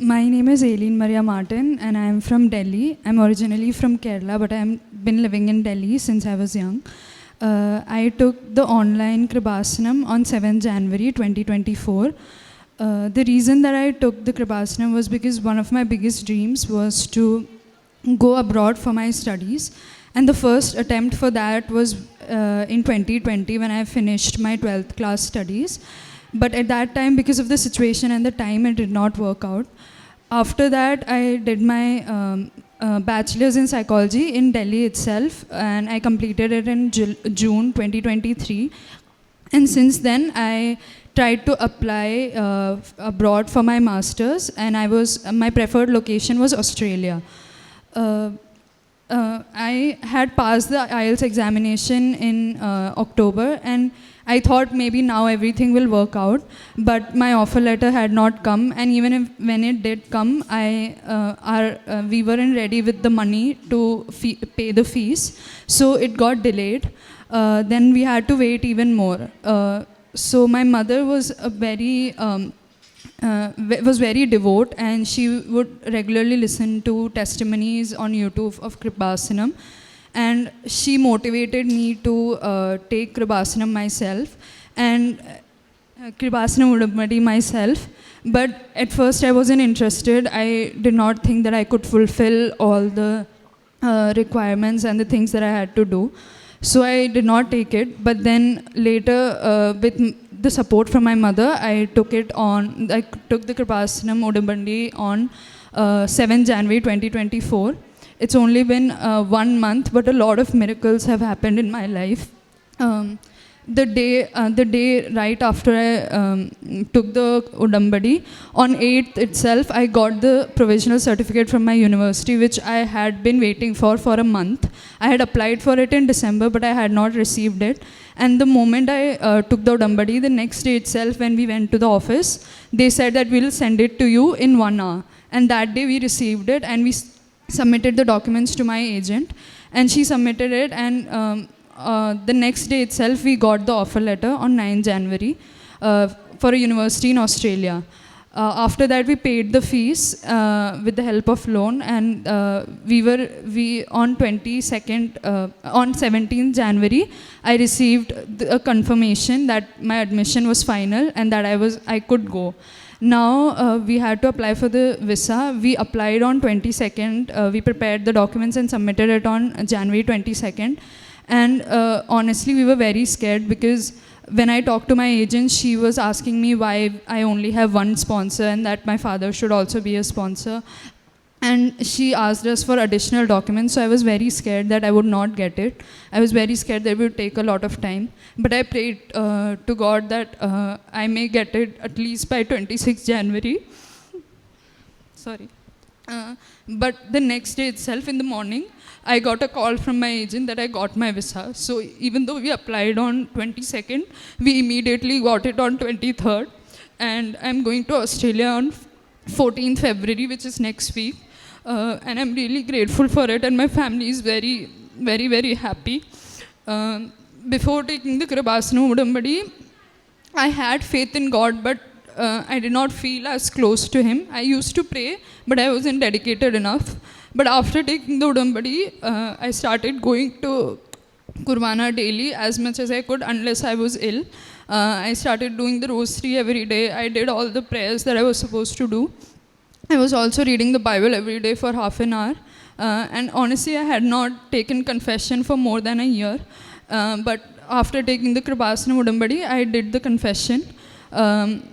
my name is Aileen Maria Martin, and I am from Delhi. I'm originally from Kerala, but I've been living in Delhi since I was young. Uh, I took the online Kribasanam on 7th January 2024. Uh, the reason that I took the Kribasanam was because one of my biggest dreams was to go abroad for my studies. And the first attempt for that was uh, in 2020 when I finished my 12th class studies. But at that time, because of the situation and the time, it did not work out. After that, I did my um, uh, bachelor's in psychology in Delhi itself, and I completed it in Ju- June 2023. And since then, I tried to apply uh, abroad for my master's, and I was my preferred location was Australia. Uh, uh, I had passed the IELTS examination in uh, October, and I thought maybe now everything will work out. But my offer letter had not come, and even if, when it did come, I uh, our, uh, we weren't ready with the money to fee- pay the fees, so it got delayed. Uh, then we had to wait even more. Uh, so my mother was a very um, uh, was very devout and she would regularly listen to testimonies on YouTube of Kripasanam and she motivated me to uh, take Kripasanam myself and uh, Kripasanam Udampadi myself. But at first I wasn't interested. I did not think that I could fulfill all the uh, requirements and the things that I had to do. So I did not take it. But then later uh, with the support from my mother, I took it on, I took the Kripasanam Udambandi on uh, 7 January 2024. It's only been uh, one month, but a lot of miracles have happened in my life. Um, the day, uh, the day right after I um, took the Udambadi, on 8th itself, I got the provisional certificate from my university, which I had been waiting for for a month. I had applied for it in December, but I had not received it. And the moment I uh, took the Udambadi, the next day itself, when we went to the office, they said that we'll send it to you in one hour. And that day we received it, and we submitted the documents to my agent, and she submitted it. And um, uh, the next day itself, we got the offer letter on 9 January uh, for a university in Australia. Uh, after that, we paid the fees uh, with the help of loan, and uh, we were we on 22nd uh, on 17th January. I received the, a confirmation that my admission was final and that I was I could go. Now uh, we had to apply for the visa. We applied on 22nd. Uh, we prepared the documents and submitted it on January 22nd. And uh, honestly, we were very scared because when I talked to my agent, she was asking me why I only have one sponsor and that my father should also be a sponsor. And she asked us for additional documents, so I was very scared that I would not get it. I was very scared that it would take a lot of time. But I prayed uh, to God that uh, I may get it at least by 26 January. Sorry. Uh, but the next day itself, in the morning, I got a call from my agent that I got my visa. So even though we applied on 22nd, we immediately got it on 23rd. And I'm going to Australia on 14th February, which is next week. Uh, and I'm really grateful for it, and my family is very, very, very happy. Um, before taking the Kribasana Udambadi, I had faith in God, but uh, I did not feel as close to Him. I used to pray, but I wasn't dedicated enough. But after taking the Udambadi, uh, I started going to Kurbana daily as much as I could, unless I was ill. Uh, I started doing the rosary every day. I did all the prayers that I was supposed to do. I was also reading the Bible every day for half an hour. Uh, and honestly, I had not taken confession for more than a year. Uh, but after taking the Kribasana Udambadi, I did the confession. Um,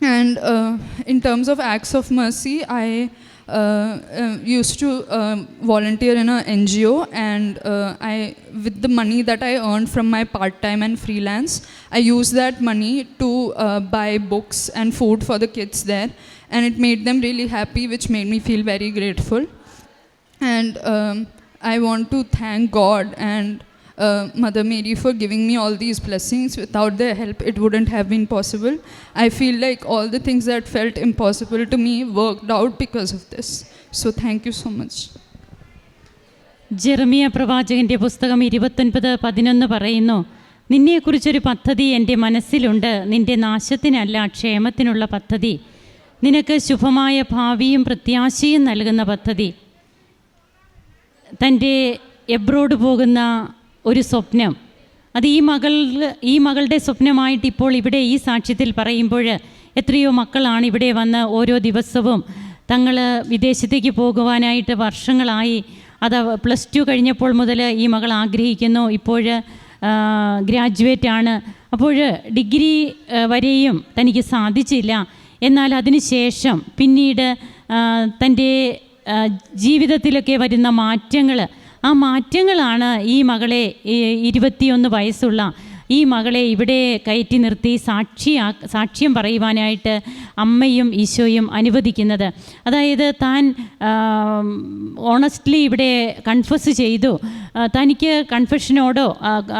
and uh, in terms of acts of mercy, I uh, uh, used to um volunteer in a NGO, and uh, I, with the money that I earned from my part-time and freelance, I used that money to uh, buy books and food for the kids there, and it made them really happy, which made me feel very grateful. And um, I want to thank God and uh, Mother Mary for giving me all these blessings. Without their help, it wouldn't have been possible. I feel like all the things that felt impossible to me worked out because of this. So, thank you so much. Jeremiah പ്രവാചകന്റെ പുസ്തകം ഇരുപത്തൊൻപത് പതിനൊന്ന് പറയുന്നു നിന്നെക്കുറിച്ചൊരു പദ്ധതി എന്റെ മനസ്സിലുണ്ട് നിന്റെ നാശത്തിനല്ല ക്ഷേമത്തിനുള്ള പദ്ധതി നിനക്ക് ശുഭമായ ഭാവിയും പ്രത്യാശയും നൽകുന്ന പദ്ധതി തന്റെ എബ്രോഡ് പോകുന്ന ഒരു സ്വപ്നം. അത് ഈ മകൾ ഈ മകളുടെ സ്വപ്നമായിട്ട് ഇപ്പോൾ ഇവിടെ ഈ സാക്ഷ്യത്തിൽ പറയുമ്പോൾ എത്രയോ മക്കളാണ് ഇവിടെ വന്ന് ഓരോ ദിവസവും തങ്ങൾ വിദേശത്തേക്ക് പോകുവാനായിട്ട് വർഷങ്ങളായി. അത് പ്ലസ് ടു കഴിഞ്ഞപ്പോൾ മുതൽ ഈ മകൾ ആഗ്രഹിക്കുന്നു. ഇപ്പോൾ ഗ്രാജുവേറ്റ് ആണ്. അപ്പോൾ ഡിഗ്രി വരെയും തനിക്ക് സാധിച്ചില്ല. എന്നാൽ അതിനുശേഷം പിന്നീട് തന്റെ ജീവിതത്തിലൊക്കെ വരുന്ന മാറ്റങ്ങൾ ആ മാറ്റങ്ങളാണ് ഈ മകളെ ഇരുപത്തിയൊന്ന് വയസ്സുള്ള ഈ മകളെ ഇവിടെ കയറ്റി നിർത്തി സാക്ഷിയാ സാക്ഷ്യം പറയുവാനായിട്ട് അമ്മയും ഈശോയും അനുവദിക്കുന്നത്. അതായത് താൻ ഓണസ്റ്റ്ലി ഇവിടെ കൺഫസ് ചെയ്തു. തനിക്ക് കൺഫെഷനോടോ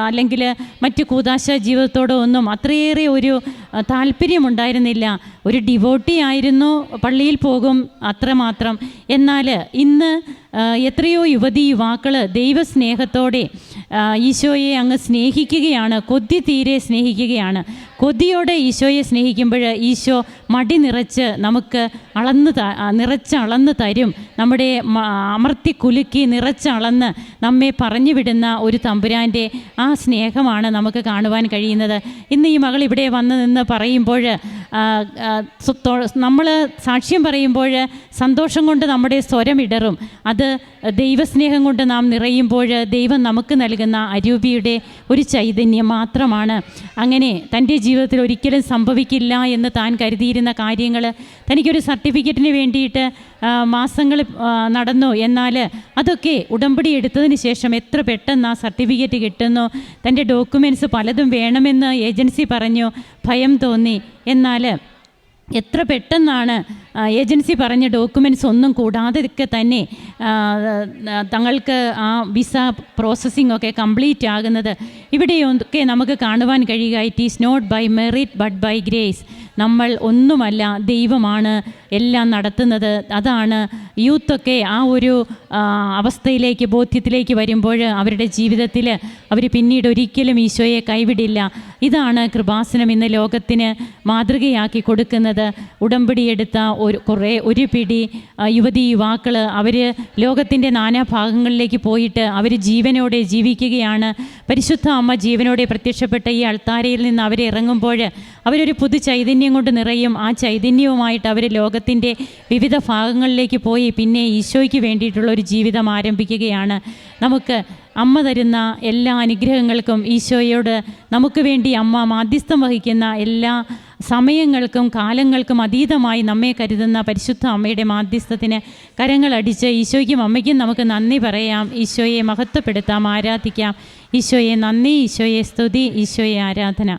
അല്ലെങ്കിൽ മറ്റ് കൂതാശ ജീവിതത്തോടോ ഒന്നും അത്രയേറെ ഒരു താല്പര്യമുണ്ടായിരുന്നില്ല. ഒരു ഡിവോട്ടി ആയിരുന്നു പള്ളിയിൽ പോകും അത്രമാത്രം. എന്നാൽ ഇന്ന് എത്രയോ യുവതി യുവാക്കൾ ദൈവസ്നേഹത്തോടെ ഈശോയെ അങ്ങ് സ്നേഹിക്കുകയാണ് കൊതി തീരെ സ്നേഹിക്കുകയാണ്. കൊതിയോടെ ഈശോയെ സ്നേഹിക്കുമ്പോൾ ഈശോ മടി നിറച്ച് നമുക്ക് അളന്ന് നിറച്ച് അളന്ന് തരും. നമ്മുടെ അമർത്തി കുലുക്കി നിറച്ച് അളന്ന് നമ്മെ പറഞ്ഞു വിടുന്ന ഒരു തമ്പുരാന്റെ ആ സ്നേഹമാണ് നമുക്ക് കാണുവാൻ കഴിയുന്നത്. ഇന്ന് ഈ മകൾ ഇവിടെ വന്ന് നിന്ന് പറയുമ്പോൾ നമ്മൾ സാക്ഷ്യം പറയുമ്പോൾ സന്തോഷം കൊണ്ട് നമ്മുടെ സ്വരം ഇടറും. അത് ദൈവസ്നേഹം കൊണ്ട് നാം നിറയുമ്പോൾ ദൈവം നമുക്ക് നൽകുന്ന അരൂപിയുടെ ഒരു ചൈതന്യം മാത്രമാണ്. അങ്ങനെ തന്റെ ജീവിതത്തിൽ ഒരിക്കലും സംഭവിക്കില്ല എന്ന് താൻ കരുതിയിരുന്ന കാര്യങ്ങൾ തനിക്കൊരു സർട്ടിഫിക്കറ്റിന് വേണ്ടിയിട്ട് മാസങ്ങൾ നടന്നു? എന്നാൽ അതൊക്കെ ഉടമ്പടി എടുത്തതിന് ശേഷം എത്ര പെട്ടെന്ന് ആ സർട്ടിഫിക്കറ്റ് കിട്ടുന്നു? തന്റെ ഡോക്യുമെന്റ്സ് പലതും വേണമെന്ന് ഏജൻസി പറഞ്ഞു. ഭയം തോന്നി. എന്നാൽ എത്ര പെട്ടെന്നാണ് ഏജൻസി പറഞ്ഞ ഡോക്യുമെന്റ്സ് ഒന്നും കൂടാതെ ഒക്കെ തന്നെ തങ്ങൾക്ക് ആ വിസ പ്രോസസ്സിംഗ് ഒക്കെ കംപ്ലീറ്റ് ആകുന്നത്. ഇവിടെയൊക്കെ നമുക്ക് കാണുവാൻ കഴിയുക. It is not by merit but by grace നമ്മൾ ഒന്നുമല്ല ദൈവമാണ് എല്ലാം നടത്തുന്നത്. അതാണ് യൂത്തൊക്കെ ആ ഒരു അവസ്ഥയിലേക്ക് ബോധ്യത്തിലേക്ക് വരുമ്പോൾ അവരുടെ ജീവിതത്തിൽ അവർ പിന്നീട് ഒരിക്കലും ഈശോയെ കൈവിടില്ല. ഇതാണ് കൃപാസനം ഇന്ന് ലോകത്തിന് മാതൃകയാക്കി കൊടുക്കുന്നത്. ഉടമ്പടിയെടുത്ത ഒരു കുറേ ഒരു പിടി യുവതി യുവാക്കൾ അവർ ലോകത്തിന്റെ നാനാഭാഗങ്ങളിലേക്ക് പോയിട്ട് അവർ ജീവനോടെ ജീവിക്കുകയാണ്. പരിശുദ്ധ അമ്മ ജീവനോടെ പ്രത്യക്ഷപ്പെട്ട ഈ അൾത്താരയിൽ നിന്ന് അവരെ ഇറങ്ങുമ്പോൾ അവരൊരു പുതു ചൈതന്യം കൊണ്ട് നിറയും. ആ ചൈതന്യവുമായിട്ട് അവർ ലോകത്തിന്റെ വിവിധ ഭാഗങ്ങളിലേക്ക് പോയി. പിന്നെ ഈശോയ്ക്ക് വേണ്ടിയിട്ടുള്ള ഒരു ജീവിതം ആരംഭിക്കുകയാണ്. നമുക്ക് അമ്മ തരുന്ന എല്ലാ അനുഗ്രഹങ്ങൾക്കും ഈശോയോട് നമുക്ക് വേണ്ടി അമ്മ മാധ്യസ്ഥം വഹിക്കുന്ന എല്ലാ സമയങ്ങൾക്കും കാലങ്ങൾക്കും അതീതമായി നമ്മെ കരുതുന്ന പരിശുദ്ധ അമ്മയുടെ മാധ്യസ്ഥത്തിന് കരങ്ങളടിച്ച് ഈശോയ്ക്കും അമ്മയ്ക്കും നമുക്ക് നന്ദി പറയാം. ഈശോയെ മഹത്വപ്പെടുത്താം ആരാധിക്കാം. ഈശോയെ നന്ദി ഈശോയെ സ്തുതി ഈശോയെ ആരാധന.